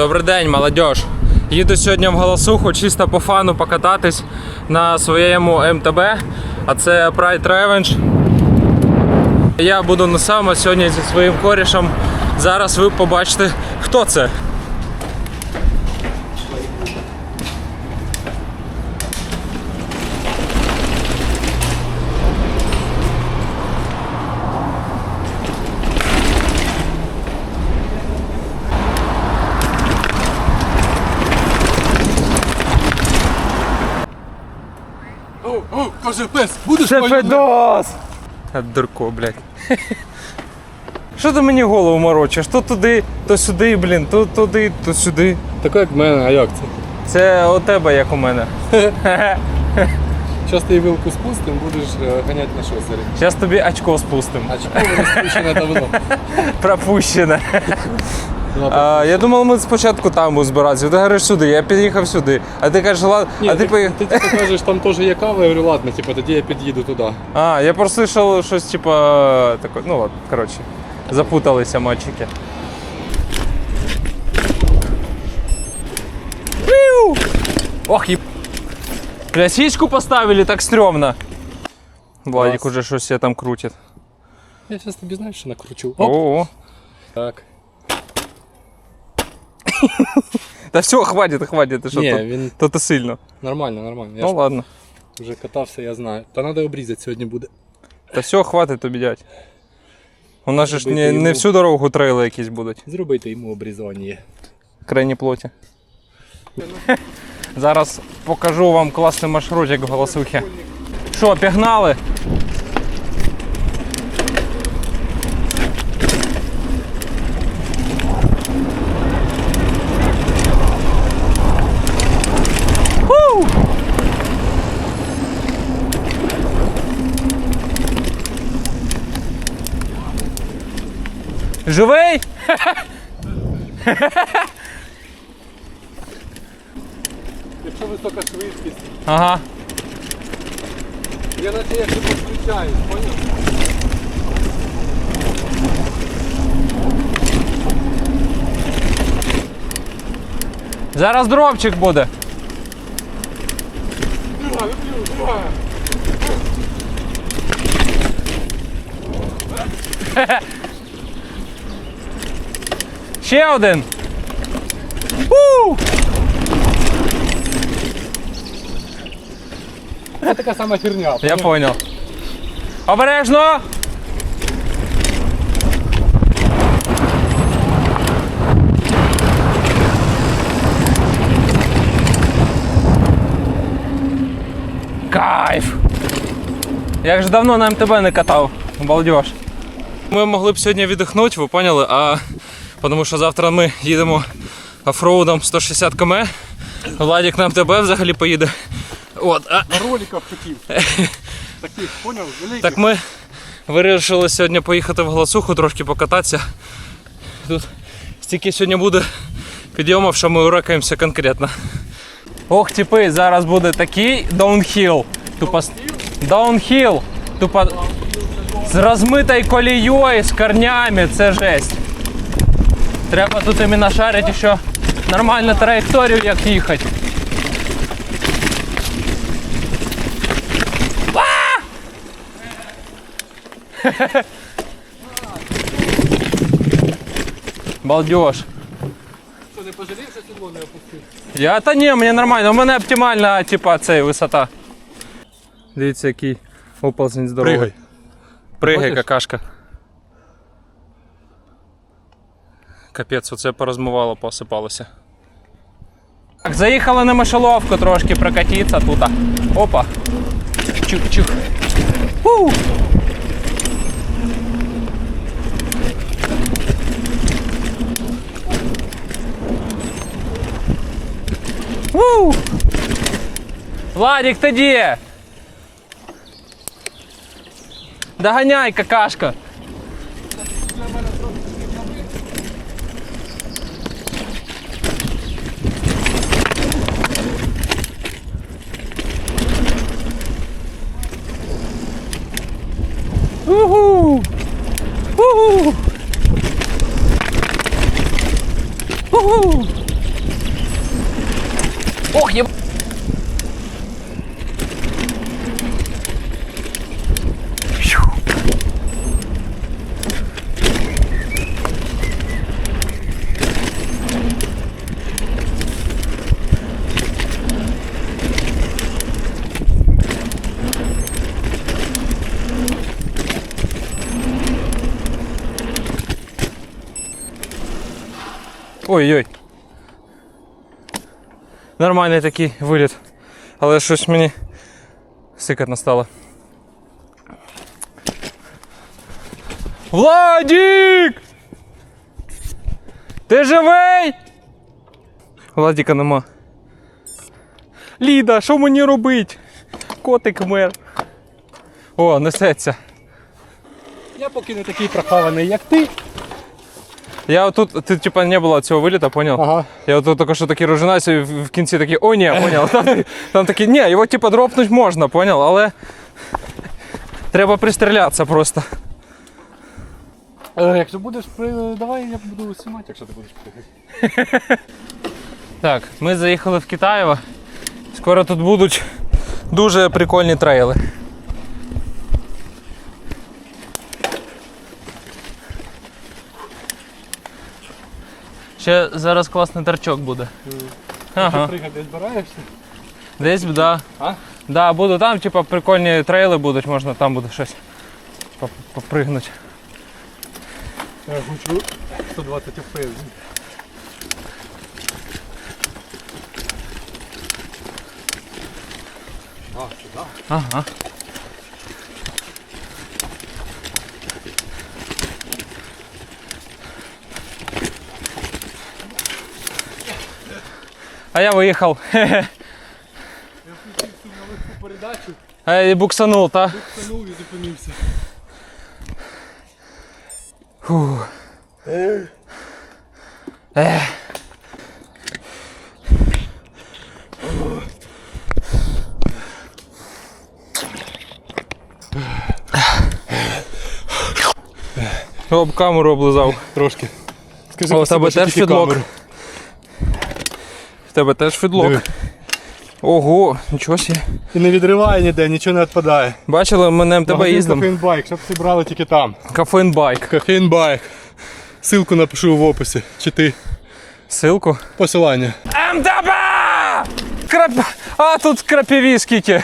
Добрий день, молодь. Їду сьогодні в голосуху чисто по фану покататись на своєму МТБ, а це Pride Revenge. Я буду на саме сьогодні зі своїм корішем. Зараз ви побачите, хто це. О, каже пес, будеш Це полюбляти? Федос! Дурко, блядь. Що ти мені голову морочиш? То туди, то сюди, блін, то туди, то сюди. Так як в мене, а як це? Це у тебе, як у мене. Щас ти вилку спустим, будеш е, ганяти на шосері. Зараз тобі очко спустимо. А воно спущене давно? Пропущене. Ну, а я думав, ми спочатку там будемо збиратися. Ти говориш сюди, я під'їхав сюди. А ти кажеш, ладно, Ні, а ти ти, поїхав. ти, типу кажеш, там теж є кава, я говорю, ладно, типу, тоді я під'їду туди. А, я просто щось типа таке, ну ладно, коротше. Запуталися мальчики. Ох, еб... Бля, поставили, так стрёмно. Владик уже щось себе там крутить. Я зараз тобі знаєш, що накручу. Оп. О, Так. Та все, хватит, хватит. Ти що, Ні, то, він то ти сильно. нормально, нормально. Я Ну ж ладно. вже катався, я знаю. Та треба обрізати сьогодні буде. Та все, хватить тобі дядь. У нас же ж не, не всю дорогу трейли якісь будуть. Зробити йому обрізання. крайній плоті. Зараз покажу вам класний маршрутик в голосухи. Що, пігнали? Живий? Якщо висока швидкість, Ага. я наче я ще підключаюсь, поняв? Зараз дропчик буде. Друга, люблю, друга. Ще один. У! Це така сама херня. Я поняв? понял. Обережно! Кайф! Як же давно на МТБ не катав, балдеж. Ми могли б сьогодні віддихнути, ви поняли, а тому що завтра ми їдемо офроудом 160 км. Владик на МТБ взагалі поїде. От, а На роликах хотів. Таких, поняв, великих. Так ми вирішили сьогодні поїхати в Голосуху, трошки покататися. Тут стільки сьогодні буде підйомів, що ми уракаємося конкретно. Ох, типи, зараз буде такий даунхіл. Тупо даунхіл. Тупо з розмитою колією, з корнями, це жесть. Треба тут іменно шарити, що нормальну траєкторію, як їхати. Балдеж. Що, не пожалів, що сідло не опустив? Я та ні, мені нормально, у мене оптимальна, типа, цей висота. Дивіться, який оползень здоровий. Пригай. Пригай, какашка. Капець, оце порозмивало, посипалося. Так, заїхали на мишеловку трошки прокатитися тут. Опа. Чух-чух. Фу. Владик, ти де? Доганяй, какашка. Угу! Угу! Угу! Ох, є... Ой-ой. Нормальний такий виліт. Але щось мені сикотно стало. Владік! Ти живий? Владіка нема. Ліда, що мені робить? Котик мер. О, несеться. Я поки не такий прохаваний, як ти. Я отут, ти типа не було цього виліта, поняв? Ага. Я от тільки що такий розжинаюся і в в кінці такий, о, ні, поняв. Там, там такий, ні, його типа дропнуть можна, поняв, але треба пристрілятися просто. Е, якщо будеш при... давай я буду знімати, якщо ти будеш пригати. Так, ми заїхали в Китаєво. Скоро тут будуть дуже прикольні трейли. Ще зараз класний торчок буде. Ага. Пригати збираєшся? Десь, да. А? Да, буду там, типа, прикольні трейли будуть, можна там буде щось поп- попригнути. Я хочу 120 FPS. А, сюди? Ага. А я виїхав. Хе-хе. Передачу, А я і буксанув, та? станув і зупинився. Фух. Ех. Об камеру облизав. Трошки. Скажи, О, тебе теж. В тебе теж фідлок. Диви. Ого, нічого сі. І не відриває ніде, нічого не відпадає. Бачили, ми на МТБ їздимо. Кофеїн байк, щоб всі брали тільки там. Кофейн байк. Кофеїн байк. Ссылку напишу в описі. Чи ти Силку. посилання. МТБ! Крап... А тут крапиві скільки.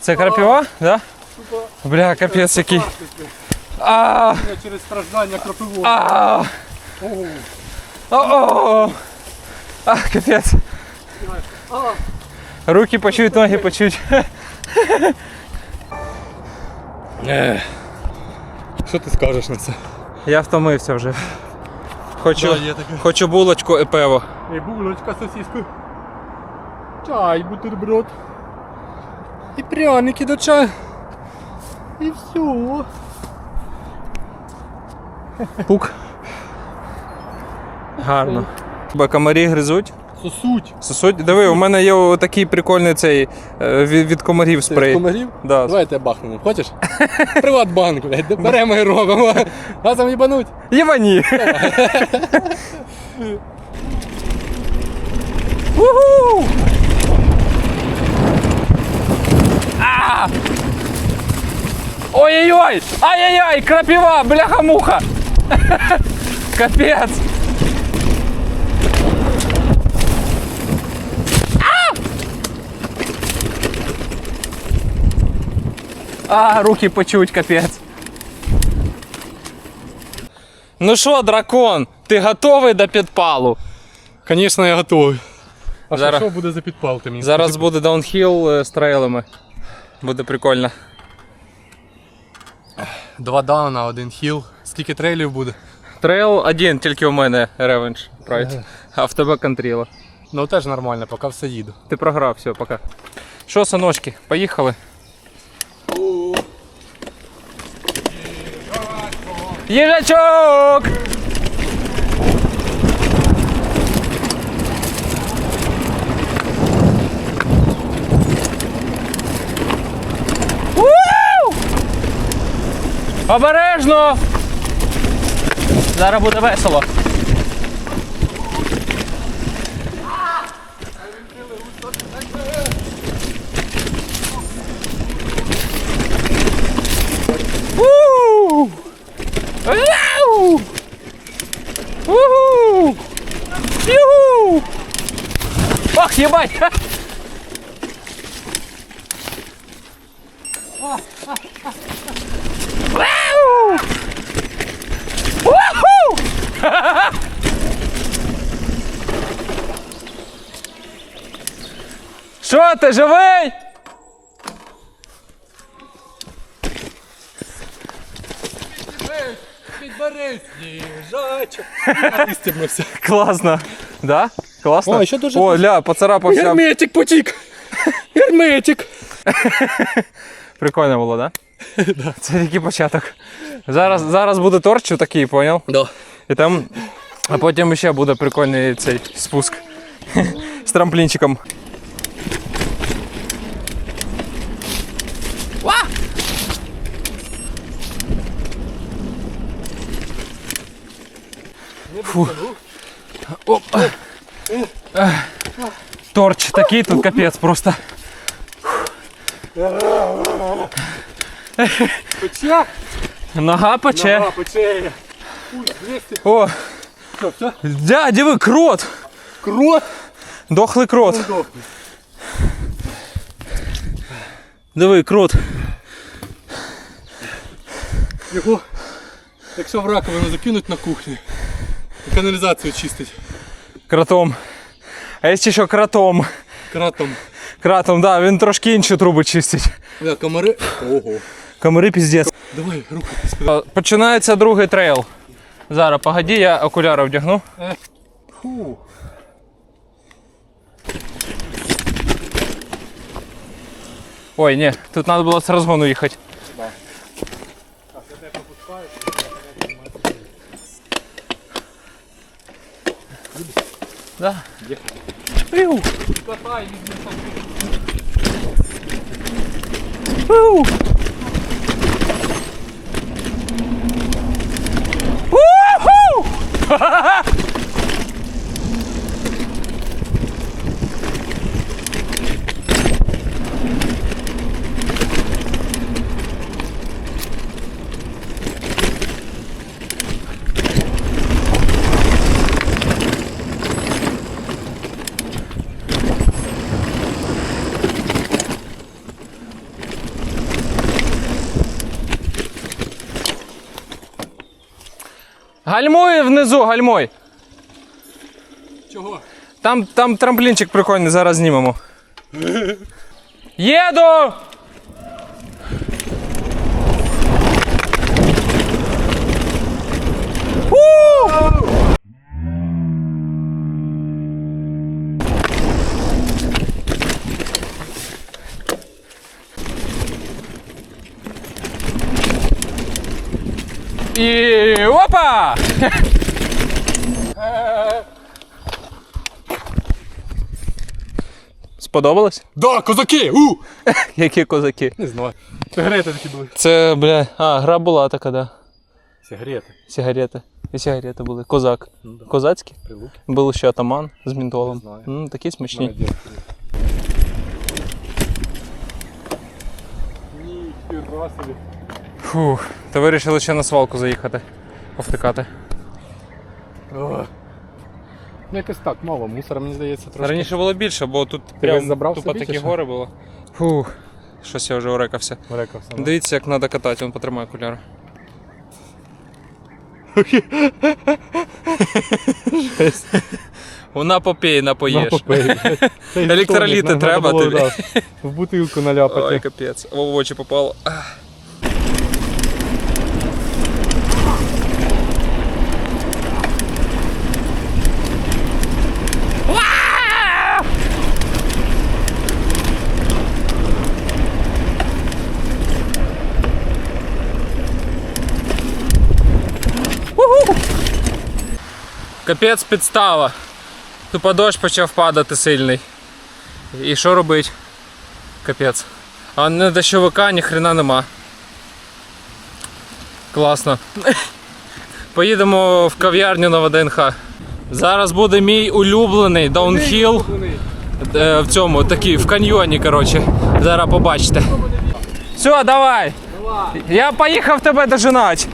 Це крапива? Да? Бля, капець який. А, Через страждання кропиву. а, о, а, капець. Руки почуть, ноги почуть. Що ти скажеш на це? Я втомився вже. Хочу, Да, є таке. хочу булочку і пиво. І булочка, сосиску. Чай, бутерброд. І пряники до чаю. І все. Пук. Гарно. Тебе комарі гризуть? Сосуть. Сосуть. Диви, у мене є такий прикольний цей е, від, від комарів спрей. від Комарів? Да. Давайте бахнемо. Хочеш? Приватбанк, блядь. Беремо і робимо. Разом їбануть. Євані! Уху! А! Ой-ой-ой! Ай-яй-яй! Крапива! Бляха-муха! Капец! А, руки почуть, капець. Ну що, дракон, ти готовий до підпалу? Звісно, я готовий. А Зараз- що буде за підпал ти мені? Зараз буде даунхіл е, з трейлами. Буде прикольно. Два дауна, один хіл. Скільки трейлів буде? Трейл один, тільки у мене ревенж пройти. А в тебе контріла. Ну теж нормально, поки все їду. Ти програв, все, пока. Що, синочки, поїхали? Їжачок! Обережно! Зараз буде весело. Ох, ебать! Вау! Уху! Що ти живий? Підберись, їжачок. Істібнувся. Класно. Да? Класно? О, ще дуже- О, ля, поцарапався. Герметик потік. Герметик. Прикольно було, да? Це тільки початок. Зараз, зараз буде торч такий, поняв? Да. І там, а потім ще буде прикольний цей спуск з трамплінчиком. Фу. Оп. Торч такий тут капець просто. Пече? Нога пече. А, пече. О, Що, все? диви, крот. Крот. Дохлий крот. Удобно. Диви, крот. Його, якщо в раковину закинуть на кухні, і каналізацію чистить. Кротом. А є ще що кротом. Кратом. Кратом, да, він трошки інші труби чистить. Да, комари. Ого. Комари піздець. Давай, рухайтесь. А, Починається другий трейл. Зараз, погоді, я окуляри вдягну. Фу. Ой, ні, тут треба було з розгону їхати. Да. Иу. Иу. Гальмуй внизу, гальмуй. Чого? Там, там трамплінчик прикольний, зараз знімемо. Їду! У! І опа! Сподобалось? Да, козаки! У! Які козаки? Не знаю. Сигарети такі були. Це, бля, а, гра була така, да. Сигарети. Сигарети. І сигарети були. Козак. Козацькі? Прилуки. Був ще атаман з ментолом. знаю. М, такі смачні. Молодець. Ніхіра собі. Фух. То вирішили ще на свалку заїхати. Повтикати. Ох. Ну якось так, мало мусора, мені здається, трошки. Раніше було більше, бо тут прям забрав тупо собі, такі чи що? гори було. Фух. Щось я вже урекався. Рекався, да? Дивіться, як треба катати, він потримає окуляри. Вона попій, напоєш. Електроліти треба тобі. В бутилку наляпати. Ой, капець. В очі попало. Ах. Капець підстава. Тупо дощ почав падати сильний. І що робить? Капець. А не дощовика ні хрена нема. Класно. Поїдемо в кав'ярню на ВДНХ. Зараз буде мій улюблений даунхіл е, в цьому, такий, в каньйоні, коротше. Зараз побачите. Все, давай. Я поїхав тебе дожинати.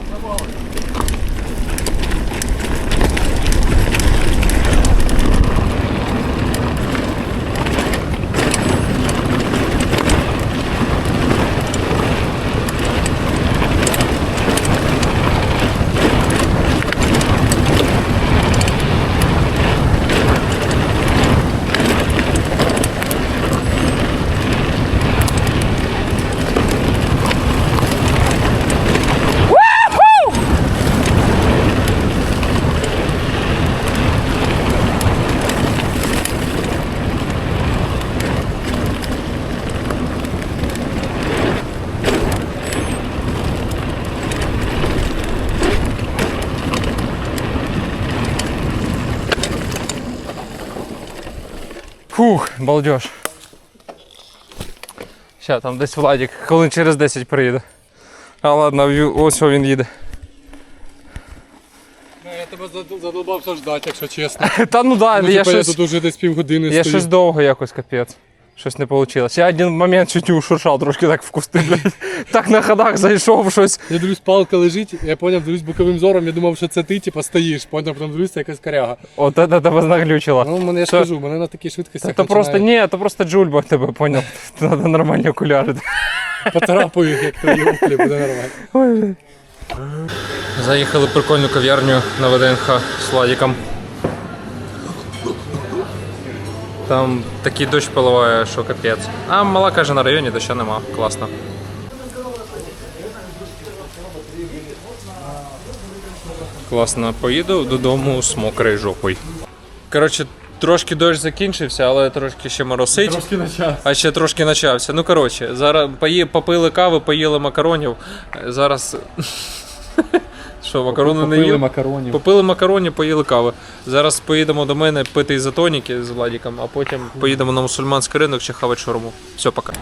Фух, балдеж. Ща там десь Владик, хвилин через 10 приїде. А ладно, ось він їде. Ну, Я тебе задолбався ждати, якщо чесно. Та ну да, Ну, я я щось, тут уже десь півгодини я стою. щось довго якось капець. Щось не вийшло. Я один момент чуть не ушуршав трошки так в кусти, блядь. Так на ходах зайшов щось. Я дивлюсь, палка лежить, я поняв, дивлюсь боковим зором, я думав, що це ти, типа, стоїш, поняв, потім дивлюсь, це якась коряга. От це тебе наглючило. Ну, мене я ж Це- кажу, мене на такій швидкості Це просто ні, це просто джульба тебе, поняв. Треба нормальні окуляри. поцарапаю їх, як твої оклі, буде нормально. Заїхали в прикольну кав'ярню на ВДНХ з Владиком. Там такий дощ поливає, що капець. А мала каже, на районі доща нема. Класно. Класно, поїду додому з мокрою жопою. Коротше, трошки дощ закінчився, але трошки ще моросить. Трошки на. А ще трошки почався. Ну коротше, зараз попили кави, поїли макаронів. Зараз. Що, макарони не їли? макаронів. Попили макароні, поїли кави. Зараз поїдемо до мене пити ізотоніки з Владіком, а потім поїдемо на мусульманський ринок чи хавати шурму. Все, пока.